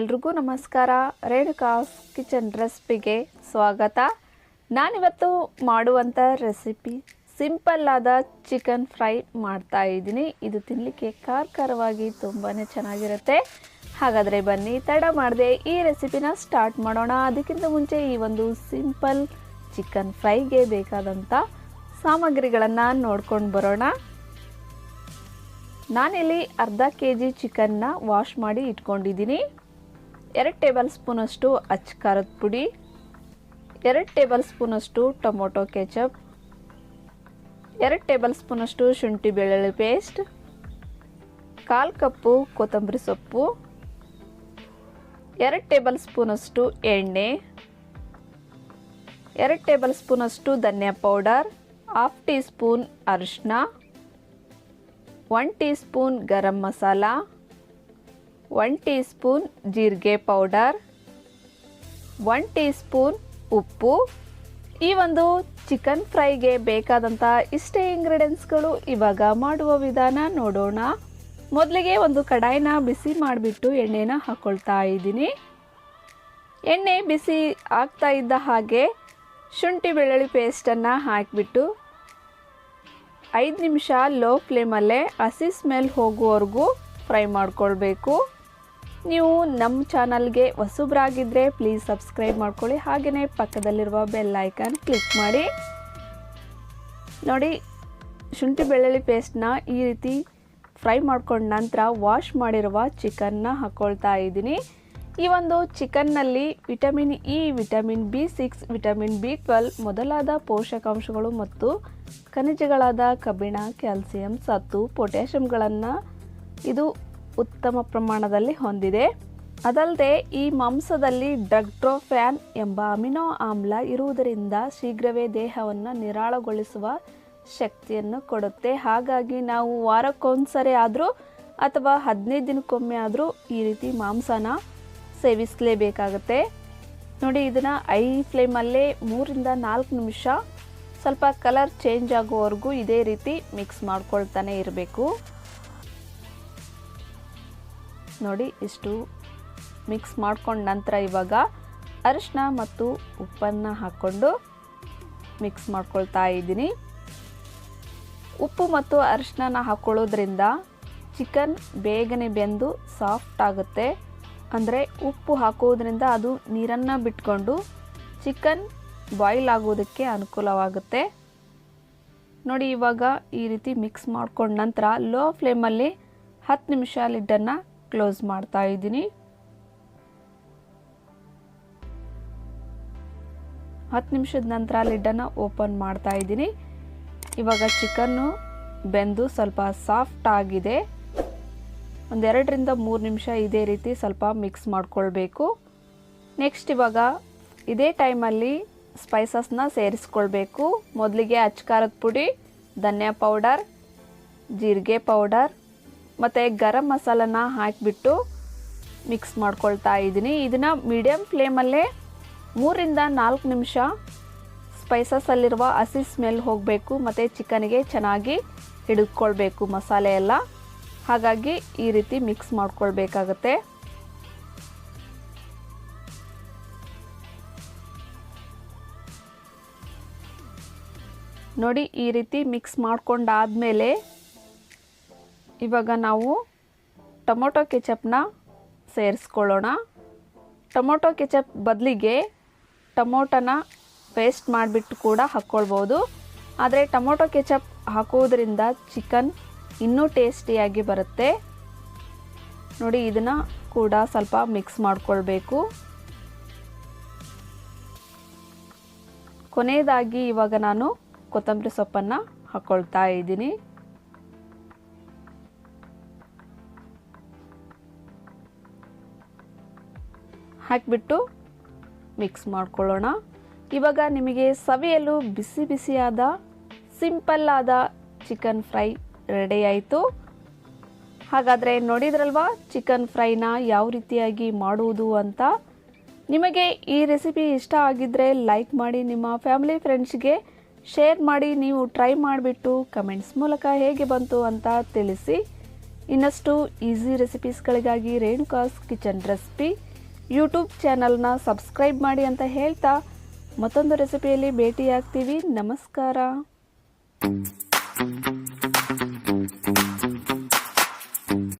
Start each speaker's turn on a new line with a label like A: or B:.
A: ಎಲ್ರಿಗೂ ನಮಸ್ಕಾರ. ರೇಣುಕಾಸ್ ಕಿಚನ್ ರೆಸಿಪಿಗೆ ಸ್ವಾಗತ. ನಾನಿವತ್ತು ಮಾಡುವಂಥ ರೆಸಿಪಿ ಸಿಂಪಲ್ ಆದ ಚಿಕನ್ ಫ್ರೈ ಮಾಡ್ತಾ ಇದ್ದೀನಿ. ಇದು ತಿನ್ನಲಿಕ್ಕೆ ಖಾರ ಖಾರವಾಗಿ ತುಂಬಾ ಚೆನ್ನಾಗಿರುತ್ತೆ. ಹಾಗಾದರೆ ಬನ್ನಿ, ತಡ ಮಾಡದೆ ಈ ರೆಸಿಪಿನ ಸ್ಟಾರ್ಟ್ ಮಾಡೋಣ. ಅದಕ್ಕಿಂತ ಮುಂಚೆ ಈ ಒಂದು ಸಿಂಪಲ್ ಚಿಕನ್ ಫ್ರೈಗೆ ಬೇಕಾದಂಥ ಸಾಮಗ್ರಿಗಳನ್ನು ನೋಡ್ಕೊಂಡು ಬರೋಣ. ನಾನಿಲ್ಲಿ ಅರ್ಧ ಕೆ ಜಿ ಚಿಕನ್ನ ವಾಶ್ ಮಾಡಿ ಇಟ್ಕೊಂಡಿದ್ದೀನಿ. ಎರಡು ಟೇಬಲ್ ಸ್ಪೂನಷ್ಟು ಅಚ್ಚ ಖಾರದ ಪುಡಿ, ಎರಡು ಟೇಬಲ್ ಸ್ಪೂನಷ್ಟು ಟೊಮೊಟೊ ಕೆಚಪ್, ಎರಡು ಟೇಬಲ್ ಸ್ಪೂನಷ್ಟು ಶುಂಠಿ ಬೆಳ್ಳುಳ್ಳಿ ಪೇಸ್ಟ್, ಕಾಲು ಕಪ್ಪು ಕೊತ್ತಂಬರಿ ಸೊಪ್ಪು, ಎರಡು ಟೇಬಲ್ ಸ್ಪೂನಷ್ಟು ಎಣ್ಣೆ, ಎರಡು ಟೇಬಲ್ ಸ್ಪೂನಷ್ಟು ಧನಿಯಾ ಪೌಡರ್, ಹಾಫ್ ಟೀ ಸ್ಪೂನ್ ಅರಿಶಿನ one teaspoon garam masala one teaspoon ಜೀರಿಗೆ ಪೌಡರ್, ಒನ್ ಟೀ ಸ್ಪೂನ್ ಉಪ್ಪು. ಈ ಒಂದು ಚಿಕನ್ ಫ್ರೈಗೆ ಬೇಕಾದಂಥ ಇಷ್ಟೇ ಇಂಗ್ರೀಡಿಯೆಂಟ್ಸ್ಗಳು ಇವಾಗ ಮಾಡುವ ವಿಧಾನ ನೋಡೋಣ. ಮೊದಲಿಗೆ ಒಂದು ಕಡಾಯಿನ ಬಿಸಿ ಮಾಡಿಬಿಟ್ಟು ಎಣ್ಣೆನ ಹಾಕ್ಕೊಳ್ತಾ ಇದ್ದೀನಿ. ಎಣ್ಣೆ ಬಿಸಿ ಆಗ್ತಾ ಇದ್ದ ಹಾಗೆ ಶುಂಠಿ ಬೆಳ್ಳುಳ್ಳಿ ಪೇಸ್ಟನ್ನು ಹಾಕಿಬಿಟ್ಟು ಐದು ನಿಮಿಷ ಲೋ ಫ್ಲೇಮಲ್ಲೇ ಹಸಿ ಸ್ಮೆಲ್ ಹೋಗುವವರೆಗೂ ಫ್ರೈ ಮಾಡ್ಕೊಳ್ಬೇಕು. ನೀವು ನಮ್ಮ ಚಾನಲ್ಗೆ ಹೊಸಬ್ರಾಗಿದ್ದರೆ ಪ್ಲೀಸ್ ಸಬ್ಸ್ಕ್ರೈಬ್ ಮಾಡ್ಕೊಳ್ಳಿ. ಹಾಗೆಯೇ ಪಕ್ಕದಲ್ಲಿರುವ ಬೆಲ್ ಐಕಾನ್ ಕ್ಲಿಕ್ ಮಾಡಿ. ನೋಡಿ, ಶುಂಠಿ ಬೆಳ್ಳುಳ್ಳಿ ಪೇಸ್ಟ್ನ ಈ ರೀತಿ ಫ್ರೈ ಮಾಡ್ಕೊಂಡ ನಂತರ ವಾಶ್ ಮಾಡಿರುವ ಚಿಕನ್ನ ಹಾಕ್ಕೊಳ್ತಾ ಇದ್ದೀನಿ. ಈ ಒಂದು ಚಿಕನ್ನಲ್ಲಿ vitamin E vitamin B six vitamin B twelve ಮೊದಲಾದ ಪೋಷಕಾಂಶಗಳು ಮತ್ತು ಖನಿಜಗಳಾದ ಕಬ್ಬಿಣ ಕ್ಯಾಲ್ಸಿಯಂ ಸತ್ತು ಪೊಟ್ಯಾಷಿಯಂಗಳನ್ನು ಇದು ಉತ್ತಮ ಪ್ರಮಾಣದಲ್ಲಿ ಹೊಂದಿದೆ. ಅದಲ್ಲದೆ ಈ ಮಾಂಸದಲ್ಲಿ ಡ್ರಗ್ಟ್ರೋಫ್ಯಾನ್ ಎಂಬ ಅಮಿನೋ ಆಮ್ಲ ಇರುವುದರಿಂದ ಶೀಘ್ರವೇ ದೇಹವನ್ನು ನಿರಾಳಗೊಳಿಸುವ ಶಕ್ತಿಯನ್ನು ಕೊಡುತ್ತೆ. ಹಾಗಾಗಿ ನಾವು ವಾರಕ್ಕೊಂದ್ಸರಿ ಆದರೂ ಅಥವಾ ಹದಿನೈದು ದಿನಕ್ಕೊಮ್ಮೆ ಆದರೂ ಈ ರೀತಿ ಮಾಂಸನ ಸೇವಿಸಲೇಬೇಕಾಗತ್ತೆ. ನೋಡಿ, ಇದನ್ನು ಐ ಫ್ಲೇಮಲ್ಲೇ ಮೂರಿಂದ ನಾಲ್ಕು ನಿಮಿಷ ಸ್ವಲ್ಪ ಕಲರ್ ಚೇಂಜ್ ಆಗುವವರೆಗೂ ಇದೇ ರೀತಿ ಮಿಕ್ಸ್ ಮಾಡ್ಕೊಳ್ತಾನೆ ಇರಬೇಕು. ನೋಡಿ ಇಷ್ಟು ಮಿಕ್ಸ್ ಮಾಡ್ಕೊಂಡ ನಂತರ ಇವಾಗ ಅರಿಶಿನ ಮತ್ತು ಉಪ್ಪನ್ನು ಹಾಕ್ಕೊಂಡು ಮಿಕ್ಸ್ ಮಾಡ್ಕೊಳ್ತಾ ಇದ್ದೀನಿ. ಉಪ್ಪು ಮತ್ತು ಅರಿಶಿನ ಹಾಕ್ಕೊಳ್ಳೋದ್ರಿಂದ ಚಿಕನ್ ಬೇಗನೆ ಬೆಂದು ಸಾಫ್ಟ್ ಆಗುತ್ತೆ. ಅಂದರೆ ಉಪ್ಪು ಹಾಕೋದ್ರಿಂದ ಅದು ನೀರನ್ನು ಬಿಟ್ಕೊಂಡು ಚಿಕನ್ ಬಾಯ್ಲ್ ಆಗೋದಕ್ಕೆ ಅನುಕೂಲವಾಗುತ್ತೆ. ನೋಡಿ ಇವಾಗ ಈ ರೀತಿ ಮಿಕ್ಸ್ ಮಾಡ್ಕೊಂಡ ನಂತರ ಲೋ ಫ್ಲೇಮಲ್ಲಿ ಹತ್ತು ನಿಮಿಷ ಲಿಡ್ಡನ್ನು ಕ್ಲೋಸ್ ಮಾಡ್ತಾ ಇದ್ದೀನಿ. ಹತ್ತು ನಿಮಿಷದ ನಂತರ ಲಿಡ್ಡನ್ನು ಓಪನ್ ಮಾಡ್ತಾ ಇದ್ದೀನಿ. ಇವಾಗ ಚಿಕನ್ನು ಬೆಂದು ಸ್ವಲ್ಪ ಸಾಫ್ಟ್ ಆಗಿದೆ. ಒಂದೆರಡರಿಂದ ಮೂರು ನಿಮಿಷ ಇದೇ ರೀತಿ ಸ್ವಲ್ಪ ಮಿಕ್ಸ್ ಮಾಡ್ಕೊಳ್ಬೇಕು. ನೆಕ್ಸ್ಟ್ ಇವಾಗ ಇದೇ ಟೈಮಲ್ಲಿ ಸ್ಪೈಸಸ್ನ ಸೇರಿಸ್ಕೊಳ್ಬೇಕು. ಮೊದಲಿಗೆ ಅಚ್ಕಾರದ ಪುಡಿ, ಧನಿಯಾ ಪೌಡರ್, ಜೀರಿಗೆ ಪೌಡರ್ ಮತ್ತು ಗರಂ ಮಸಾಲನ ಹಾಕಿಬಿಟ್ಟು ಮಿಕ್ಸ್ ಮಾಡ್ಕೊಳ್ತಾ ಇದ್ದೀನಿ. ಇದನ್ನು ಮೀಡಿಯಮ್ ಫ್ಲೇಮಲ್ಲೇ ಮೂರಿಂದ ನಾಲ್ಕು ನಿಮಿಷ ಸ್ಪೈಸಸಲ್ಲಿರುವ ಹಸಿ ಸ್ಮೆಲ್ ಹೋಗಬೇಕು, ಮತ್ತು ಚಿಕನ್ಗೆ ಚೆನ್ನಾಗಿ ಹಿಡಿದುಕೊಳ್ಬೇಕು ಮಸಾಲೆ ಎಲ್ಲ. ಹಾಗಾಗಿ ಈ ರೀತಿ ಮಿಕ್ಸ್ ಮಾಡ್ಕೊಳ್ಬೇಕಾಗತ್ತೆ. ನೋಡಿ ಈ ರೀತಿ ಮಿಕ್ಸ್ ಮಾಡ್ಕೊಂಡಾದಮೇಲೆ ಇವಾಗ ನಾವು ಟೊಮೊಟೊ ಕೆಚಪ್ನ ಸೇರಿಸ್ಕೊಳ್ಳೋಣ. ಟೊಮೊಟೊ ಕೆಚಪ್ ಬದಲಿಗೆ ಟೊಮೊಟೊನ ಪೇಸ್ಟ್ ಮಾಡಿಬಿಟ್ಟು ಕೂಡ ಹಾಕ್ಕೊಳ್ಬೋದು. ಆದರೆ ಟೊಮೊಟೊ ಕೆಚಪ್ ಹಾಕೋದ್ರಿಂದ ಚಿಕನ್ ಇನ್ನೂ ಟೇಸ್ಟಿಯಾಗಿ ಬರುತ್ತೆ. ನೋಡಿ, ಇದನ್ನು ಕೂಡ ಸ್ವಲ್ಪ ಮಿಕ್ಸ್ ಮಾಡಿಕೊಳ್ಬೇಕು. ಕೊನೆಯದಾಗಿ ಇವಾಗ ನಾನು ಕೊತ್ತಂಬರಿ ಸೊಪ್ಪನ್ನು ಹಾಕ್ಕೊಳ್ತಾ ಇದ್ದೀನಿ. ಹಾಕಿಬಿಟ್ಟು ಮಿಕ್ಸ್ ಮಾಡ್ಕೊಳ್ಳೋಣ. ಇವಾಗ ನಿಮಗೆ ಸವಿಯಲು ಬಿಸಿ ಬಿಸಿಯಾದ ಸಿಂಪಲ್ ಆದ ಚಿಕನ್ ಫ್ರೈ ರೆಡಿ ಆಯಿತು. ಹಾಗಾದರೆ ನೋಡಿದ್ರಲ್ವಾ ಚಿಕನ್ ಫ್ರೈನ ಯಾವ ರೀತಿಯಾಗಿ ಮಾಡುವುದು ಅಂತ? ನಿಮಗೆ ಈ ರೆಸಿಪಿ ಇಷ್ಟ ಆಗಿದ್ದರೆ ಲೈಕ್ ಮಾಡಿ, ನಿಮ್ಮ ಫ್ಯಾಮಿಲಿ ಫ್ರೆಂಡ್ಸ್ಗೆ ಶೇರ್ ಮಾಡಿ, ನೀವು ಟ್ರೈ ಮಾಡಿಬಿಟ್ಟು ಕಮೆಂಟ್ಸ್ ಮೂಲಕ ಹೇಗೆ ಬಂತು ಅಂತ ತಿಳಿಸಿ. ಇನ್ನಷ್ಟು ಈಸಿ ರೆಸಿಪೀಸ್ಗಳಿಗಾಗಿ ರೇಣುಕಾಸ್ ಕಿಚನ್ ರೆಸಿಪಿ ಯೂಟ್ಯೂಬ್ ಚಾನಲ್ನ ಸಬ್ಸ್ಕ್ರೈಬ್ ಮಾಡಿ ಅಂತ ಹೇಳ್ತಾ ಮತ್ತೊಂದು ರೆಸಿಪಿಯಲ್ಲಿ ಭೇಟಿಯಾಗ್ತೀವಿ. ನಮಸ್ಕಾರ.